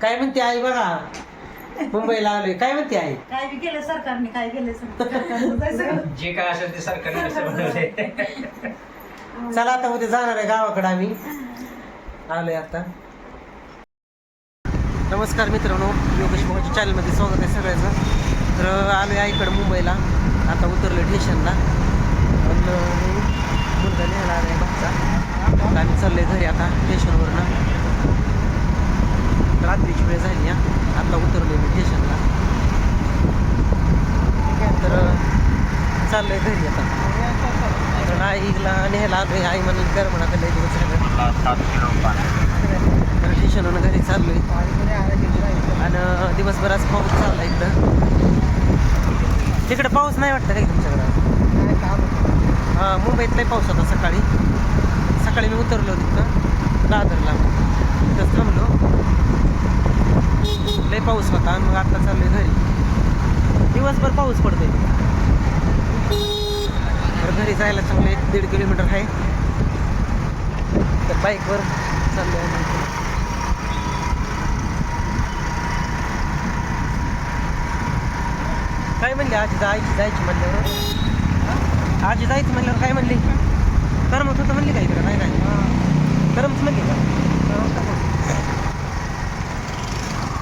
काय म्हणते आई बघा? मुंबईला आलोय काय म्हणते आई? काय बी केलं सरकारने काय केलं सरकारने? जे काय असेल ते सरकारने चला आता उद्या जाणार आहे गावाकडे आम्ही. आलोय आता. नमस्कार मित्रांनो योगेश मोहनच्या चॅनलमध्ये स्वागत आहे सगळ्याचं. तर आलोय आईकडे मुंबईला. आता उतरलो स्टेशनला पण मुलगा न्यायला आलाय भाचा तर आम्ही चाललोय घरी आता स्टेशनवरनं रात्रीची वेळ झाली हा. आता उतरलोय मी स्टेशनला तर चाललोय घरी आता. कारण आईला न्यायला आलोय. आई म्हणून कर म्हणा लय दिवस झालं. तर स्टेशनवरून घरी चाललोय. आणि दिवसभर आज पाऊस चालला इकडं तिकडे पाऊस नाही वाटतं काही तुमच्याकडं? हां मुंबईत लय पाऊस होता सकाळी. सकाळी मी उतरलो तिथं दादरला. तिथंच थांबलो. लय पाऊस होता मग आता चाललोय घरी. दिवसभर पाऊस पडतोय. तर घरी जायला चांगलं एक दीड किलोमीटर आहे. तर बाईकवर चाललोय आम्ही. काय म्हणली? आजी जायची जायची म्हणल्यावर? आजी जायचं म्हणल्यावर काय म्हणली? तर मग म्हणली तर म्हणली काय करमत म्हणली का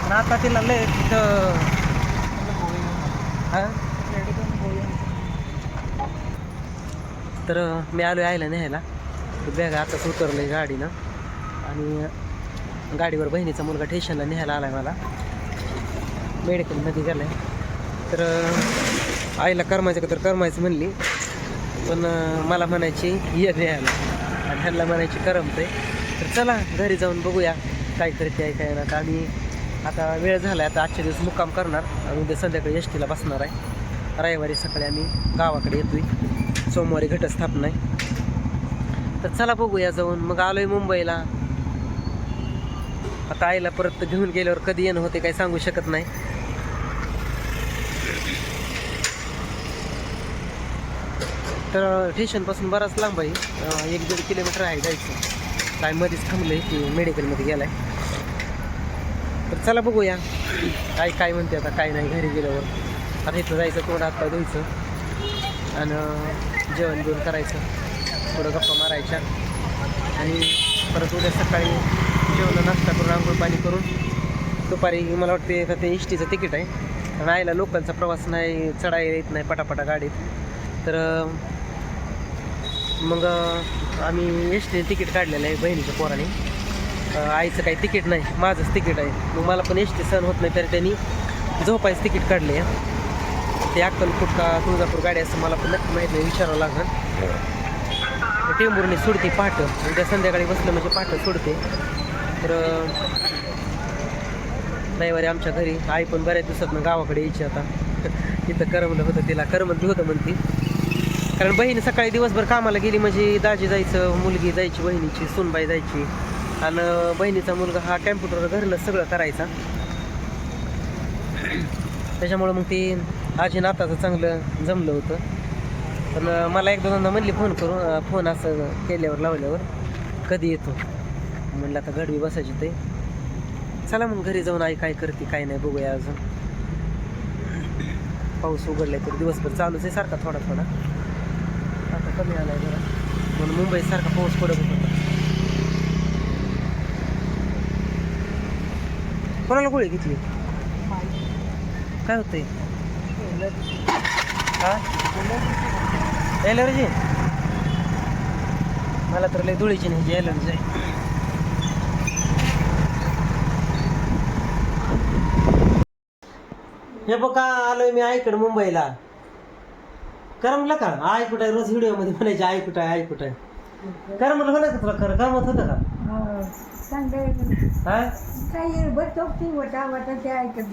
आणि आता तिला लय तिथं हां? तर मी आलो यायला न्यायला. बॅग आताच उतरलं आहे गाडीनं. आणि गाडीवर बहिणीचा मुलगा स्टेशनला न्यायला आला आहे मला. मेडिकलमध्ये गेला आहे तर आईला करमायचं का तर करमायचं म्हणली. पण मला म्हणायची ये न्यायला. आणि ह्यांना म्हणायची करमते तर चला घरी जाऊन बघूया. काय करते आहे काय ना आम्ही आता वेळ झाला आहे आता आजच्या दिवस मुक्काम करणार. आणि उद्या संध्याकाळी एस टीला बसणार आहे. रविवारी सकाळी आम्ही गावाकडे येतोय. सोमवारी घटस्थापना आहे. तर चला बघूया जाऊन. मग आलोय मुंबईला. आता आईला परत घेऊन गेल्यावर कधी येणं होते काही सांगू शकत नाही. तर स्टेशनपासून बराच लांब आहे. एक दीड किलोमीटर आहे जायचं. काय मध्येच थांबलं आहे की मेडिकलमध्ये गेला आहे तर चला बघूया. काय काय म्हणते आता काय नाही घरी गेल्यावर. आता इथं जायचं तोंड हात पाय आणि जेवण बिवण करायचं. थोडं गप्पा मारायच्या. आणि परत उद्या सकाळी जेवण नाश्ता करून आंघोळ पाणी करून. दुपारी मला वाटते का ते इष्टीचं टीचं तिकीट आहे. आणि आयला लोकलचा प्रवास नाही चढायला येत नाही पटापटा गाडीत. तर मग आम्ही एस टीने तिकीट काढलेलं आहे बहिणीच्या पोराने. आईचं काही तिकीट नाही माझंच तिकीट आहे. मग मला पण एस टी सहन होत नाही तर त्यांनी झोपायचं तिकीट काढले. ते अक्कलकोट का तुळजापूर गाडी असं मला पण नक्की माहीत नाही विचारावं लागेल. टेंभुर्णी सोडते पहाटं. उद्या संध्याकाळी बसलं म्हणजे पहाटं सोडते. तर रविवारी आमच्या घरी आई पण बऱ्याच दिवसात गावाकडे यायची आता. इथं करमलं होतं तिला करमत बी होतं म्हणती. कारण बहीण सकाळी दिवसभर कामाला गेली म्हणजे दाजी जायचं मुलगी जायची बहिणीची सूनबाई जायची. आणि बहिणीचा मुलगा हा कॅम्प्युटर घरलं सगळं करायचा. त्याच्यामुळं मग ती आजी नाताचं चांगलं जमलं होतं. पण मला एक दोनदा म्हणली फोन करून फोन असं केल्यावर लावल्यावर कधी येतो? म्हणलं आता गडवी बसायची ते. चला मग घरी जाऊन आई काय करते काय नाही बघूया अजून. पाऊस उघडलाय तर दिवसभर चालूच आहे सारखा थोडा थोडा आता कमी आलाय जरा. म्हणून मुंबईत सारखा पाऊस पडत होता. कोणाला गोळी घेतली? काय होतंय? हा? एलर्जी मला तर लय धुळीची नाही एलर्जी आहे. हे बघा आलोय मी आईकडे मुंबईला? करमलं का? आई कुठे आहे? रोज व्हिडिओमध्ये म्हणायचे आई कुठे आहे? आई कुठं आहे? करमलं होतं का तुला करमत होतं का? हा? काही बसतो ती वटा वटा ते ऐकत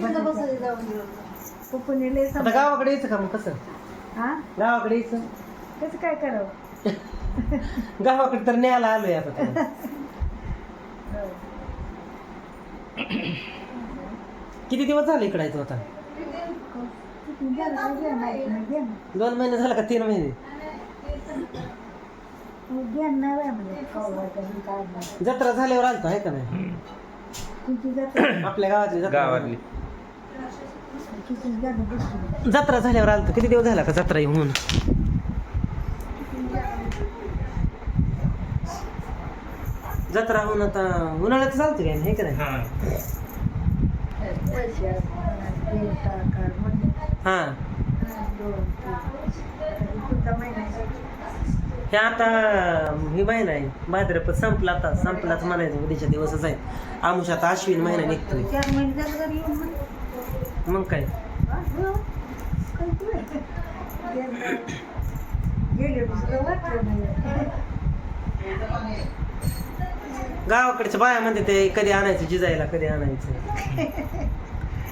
पुपुनीले आता गावाकडे यायचं का मग कसं? हा? गावाकडे यायचं? कसं काय करावं? गावाकडे तर न्यायला आलोय आता तुला. किती दिवस झाले इकडे तू आता? दोन महिने झाले का तीन महिने? घेणार आहे म्हणजे जत्रा झाल्यावर आलतो आहे का नाही? जत्रा? आपल्या गावातली जत्रा. गावातली. बसली जत्रा झाल्यावर आलं किती दिवस झाला का जत्रा येऊन? जत्रा होऊन आता उन्हाळ्यात चालते काय हे का नाही? हा. पैसे दीड टाका म्हणजे हा. दोन तीन पुढचा महिन्याचा हे आता ही महिना आहे. भाद्रपद संपला आता. संपलाच म्हणायचं उद्याच्या दिवसच आहे. आमुष आता अश्विन महिना निघतोय. मग काय? गावाकडच्या बाया म्हणते ते कधी आणायचं जिजायला कधी आणायचं.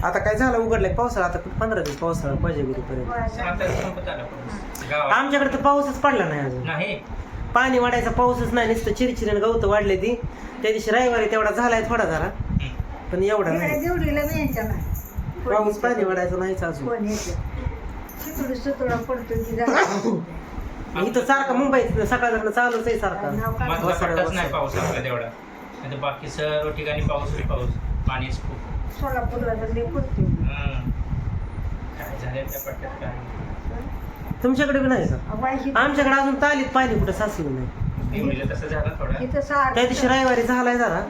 आता काय झालं उघडलंय पावसाळा आता पंधरा दिवस पावसाळा पाहिजे गुरुपर्यंत. पाऊस. आमच्याकडे तर पाऊसच पडला नाही अजून. नाही. पाणी वाढायचा पाऊसच नाही नुसतं चिरचिरीने गवत वाढले ती. त्या दिवशी रविवारी तेवढा झालाय थोडा जरा. पण एवढा नाही. जेवढीला पाऊस पाणी वाढायचं नाहीच अजून. कोण येतं? शितोडी सुतोडा पडतो की इथं सारखा मुंबईत सकाळ चालूच आहे सारखा. नाव काढ. मधला वसरा- पट्टाच नाही वसरा. पाऊस आपला तेवढा. नाही बाकी सर्व ठिकाणी पाऊसच पाऊस. पाणीच खूप. सोलापूरला तर लय पडतो हम्म. काय झालंय त्या पट्ट्यात काय तुमच्याकडे बी नाही का? वायशी आमच्याकडे अजून तालीत पाणी कुठं साचलं नाही. निवडीला तसं झालं थोडं. इथं सारखं त्या दिवशी रविवारी झालाय जरा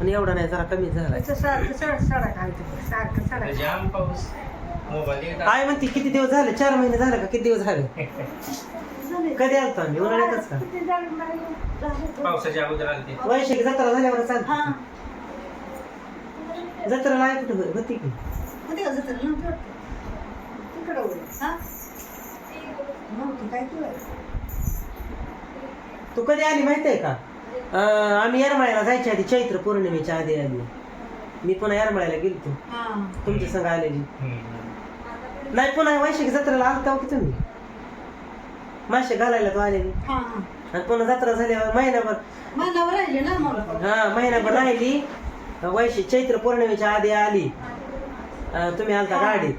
पण एवढा नाही जरा कमी झालाय. इथं सारखं. सारखं जाम पाऊस. मोबाईल काय म्हणते किती दिवस झाले? चार महिने झाले का? किती दिवस झाले? कधी आलतो आम्ही? उन्हाळ्यातच का. पावसाच्या अगोदर वैशाखी जत्रा झाल्यावर चालते. हा. जत्रा आहे कुठं होती की कुठे का? नव्हती वाटतं. तिकडं वळ. हा? नव्हती. काय तुला तू कधी आली माहिती आहे का? अं, आम्ही येरमाळ्याला जायच्या आधी चैत्र पौर्णिमेच्या आधी आली. मी पुन्हा येरमाळ्याला गेलतो. हा. तुमच्या संग आलेली. नाही पुन्हा वैशाखी जत्रेला आलता की तुम्ही? मासे घालायला तो आलेली. हा हा. आणि पुन्हा जत्रा झाल्यावर महिनाभर महिनाभर राहिले ना मला हा महिनाभर राहिली. वैशी चैत्र पौर्णिमेच्या आधी आली. तुम्ही आलता गाडीत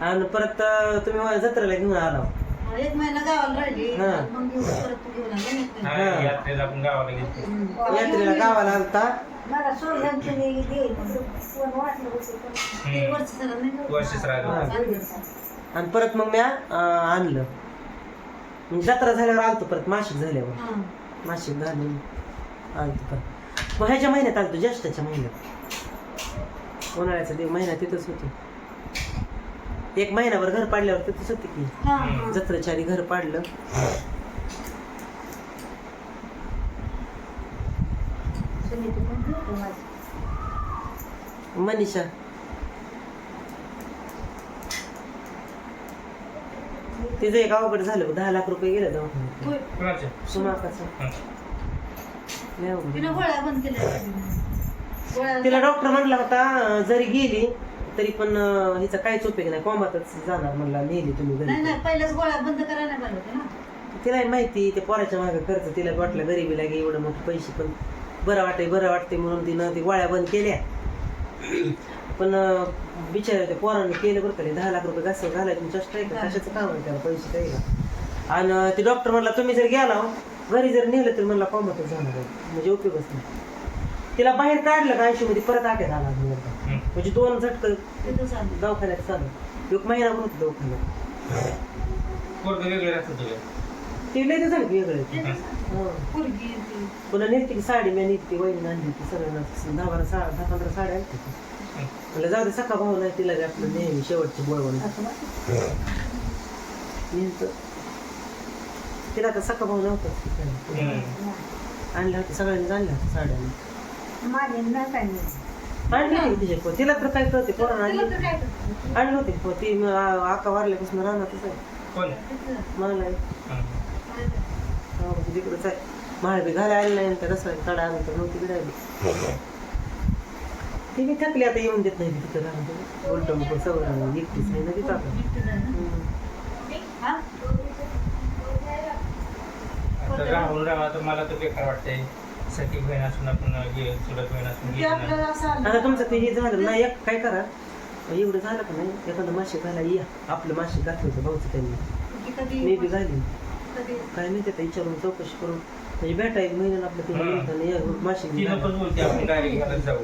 आणि परत तुम्ही मला जत्रेला घेऊन आला. एक महिना गावाला राहिली. हा. मग घेऊन परत तू घेऊन आली. हा, यात्रेला आपण गावाला गेलो. हम्म. यात्रेला गावाला आलता. आणि परत मग मी आणलं. जत्रा झाल्यावर आलतो परत. मासिक झाल्यावर. मासिक झाले. आलतो परत. मग ह्याच्या महिन्यात आलतो ज्येष्ठाच्या महिन्यात. उन्हाळ्याचा दिव महिना तिथंच होतो. एक महिनाभर घर पाडल्यावर तिथंच होते की. जत्रेच्या आधी घर पाडलं. मनीषा. तिचं एक अवघड झालं दहा लाख रुपये गेले दवाखान्यात होय. कुणाचं? सुमाकाचं हं. लय अवघड. तिनं गोळ्या बंद केल्या गोळ्या तिला डॉक्टर म्हणला होता जरी गेली तरी पण हिचा काहीच उपयोग नाही. कोमातच जाणार म्हणला नेली तुम्ही नाही घरी. नाही पहिल्याच गोळ्या बंद करायला पाहिजे ना. तिला माहिती ते पोराच्या मागे खर्च तिला वाटलं गरीबी लागे एवढं मोठे पैसे पण बरं वाटते बरं वाटते म्हणून तिनं ती गोळ्या बंद केल्या. पण बिचाऱ्या त्या पोरांनी केलं बरं का दहा लाख रुपये कसं घालायचं चष्ट आहे का कशाचं काम आहे त्याला पैसे काही आणि ते डॉक्टर म्हणला तुम्ही जर गेला हो, घरी जर नेलं तर म्हणला कोमातच जाणार आहे. म्हणजे उपयोगच नाही. तिला बाहेर काढलं का आयुष्यामध्ये परत अटॅक आला. म्हणजे दोन झटक दवाखान्यात चालू. एक महिना होत दवाखान्यात. पोरगं वेगळं राहत होतं ते लय झालं वेगळं. हं. पुन्हा की साडी मी आणली सगळ्यांना दहा बारा साड्या दहा पंधरा साड्या म्हणलं जाऊ दे सका भाऊ नाही तिला आपलं नेहमी शेवटची बोळवण तिला तर सका भाऊ नव्हता हं. आणल्या होत्या सगळ्यांनी आणल्या होत्या साड्या माझे. आणली होती तिच्या पोर तिला तर काय कळते पोरांना तिला आणली तर काय करते? आणली होती पोर ती म- आ- आका वारल्यापासून राहणारच आहे कोण तिथं. मला हं. हो, तिकडंच आहे महाळ बी घाला आली नाही तर रस्ता काढा आली तर नव्हती गिरायली ती बी थकली आता येऊन देत नाही तिथं राहून उलट मग सवय एकटीच आहे ना तिथं आता. हम्म. आता राहून राहा तर मला तर बेकार वाटतंय. सखी बहीण असून आपण हे चुलत बहीण असून ते गेली आपल्याला आलं. आता तुमचं ते हे झालं नाही एक काय करा एवढं झालं का नाही एखादं मासे घाला या. आपलं मासे घातलं होतं भाऊचं त्यांनी. ती कधी? मी बी कधी? काय नाही त्याचा विचारून चौकशी करून. म्हणजे भेटा एक महिन्याला आपलं तिला हम्म. या मासे ती. बोलते आपण डायरेक्ट घालत जाऊ.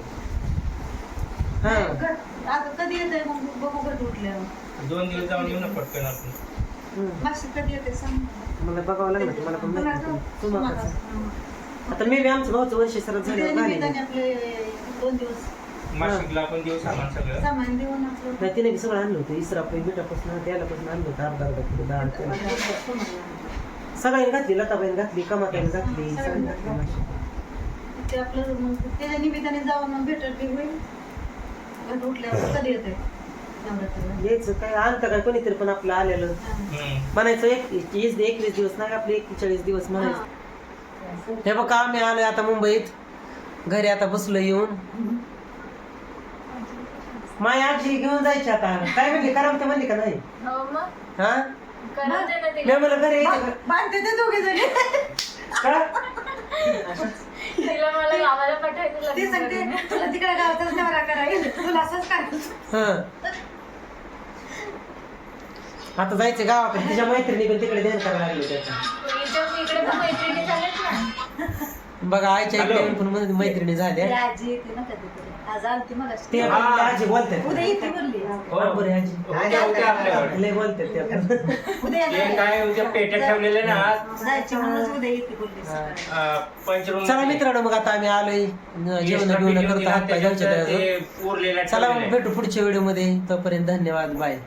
हा. घट- आता कधी येते मग? बघू घट उठल्यावर. दोन दिवस जाऊन येऊ ना पटकन आपण. हम्म. कधी येते सांग. मला बघावं लागलं मला पण माहिती नाही. जाऊ. तुम्हाला? जाऊ. आता मी बी आमचं भाऊचं वर्ष सरळ झालं आपले दोन दिवस आपण देऊ सामान सगळं सामान देऊन आपलं नाही तिने बी सगळं आणलं होतं इसरापासून मिठापासून त्यालापासून आणलं होतं अर्धा अर्धा किलो डाळ तेल. सगळ्यांनी घातली लताबाईने घातली कमाताईने घातली सगळ्यांनी घातली माशी. ते आपलं मग त्याच्या निमित्ताने जाऊन मग भेटत बी होईल घट उठल्यावर कधी येते यायचं काय? आणतं काय कोणीतरी पण आपलं आलेलं. हा. म्हणायचं एक वीस एकवीस दिवस नाही आपले एकेचाळीस दिवस म्हणायचं. हे. बघा आम्ही आलोय आता मुंबईत. घरी आता बसलो येऊन. माय आजी घेऊन जायची आता. काय म्हणली? करामते म्हणली का नाही? हो हा? मी म्हणलं घरी? बांधते ते दोघे जणी. का? तिला मला गावाला पाठवायचं ती लग्न सांगते करून. तुला तिकडे गावातच नवरा करायला तुला असंच करायचं. हं. आता जायचं गावाकडे तिच्या मैत्रिणी पण तिकडे ध्यान करायला लागले त्याच्या इथं इकडे पण मैत्रिणी झाल्यात ना बघा आईच्या हॅलो. इकडे पण मध्ये मैत्रिणी झाल्या. आजी येते ना कधीतरी आज आलती मग ते हा. म्हणले, आजी बोलतात. उद्या येते बोलली हो बरे आजी. उद्या उद्या आपल्याकडे लय बोलतात त्या पण. उद्या ते येणार काय उद्या पेट्या ठेवलेले ना जायची म्हणूनच उद्या येते बोलली. हा. सकाळी. अं, पंचरून चला मित्रांनो मग आता आम्ही आलोय. जेवण बिवणं करतो हात पाय घालतो ते उरलेल्या चला मग ठेवलेल्या. भेटू पुढच्या व्हिडिओमध्ये तोपर्यंत धन्यवाद बाय.